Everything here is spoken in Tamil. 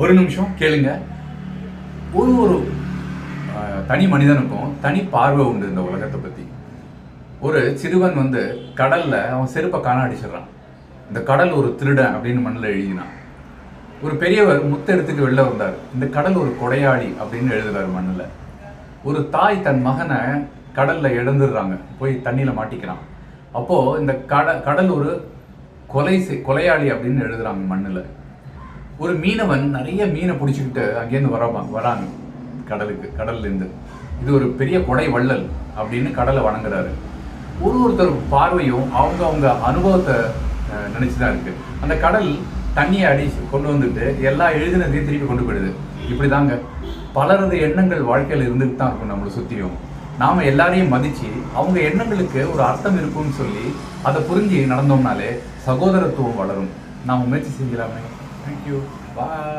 ஒரு நிமிஷம் கேளுங்க. ஒரு ஒரு தனி மனிதனுக்கும் தனி பார்வை உண்டு இந்த உலகத்தை பற்றி ஒரு சிறுவன் வந்து கடலில் அவன் செருப்பை காண அடிச்சிடுறான். இந்த கடல் ஒரு திருடன் அப்படின்னு மண்ணில் எழுதினான். ஒரு பெரியவர் முத்தெடுத்துட்டு வெளில வந்தார். இந்த கடல் ஒரு கொடையாளி அப்படின்னு எழுதுறார் மண்ணில். ஒரு தாய் தன் மகனை கடலில் இழந்துடுறாங்க. போய் தண்ணியில் மாட்டிக்கிறான். அப்போது இந்த கட கடல் ஒரு கொலை செய்- கொலையாளி அப்படின்னு எழுதுகிறாங்க மண்ணில். ஒரு மீனவன் நிறைய மீனை பிடிச்சிக்கிட்டு அங்கேருந்து வரான். வராங்க கடலுக்கு கடல்லேருந்து. இது ஒரு பெரிய கொடை வள்ளல் அப்படின்னு கடலை வணங்குறாரு. ஒரு ஒருத்தர் பார்வையும் அவங்க அவங்க அனுபவத்தை அஹ், நினைச்சுதான் இருக்கு. அந்த கடல் தண்ணியை அடி கொண்டு வந்துட்டு எல்லா எழுதினதையும் திருப்பி கொண்டு போயிடுது. இப்படிதாங்க. பலரது எண்ணங்கள் வாழ்க்கையில் இருந்துட்டு தான் இருக்கும் நம்மளை சுற்றியும் நாம் எல்லாரையும் மதித்து அவங்க எண்ணங்களுக்கு ஒரு அர்த்தம் இருக்கும்னு சொல்லி அதை புரிஞ்சு நடந்தோம்னாலே சகோதரத்துவம் வளரும். நாம் முயற்சி செஞ்சலாமே தேங்க்யூ பாய்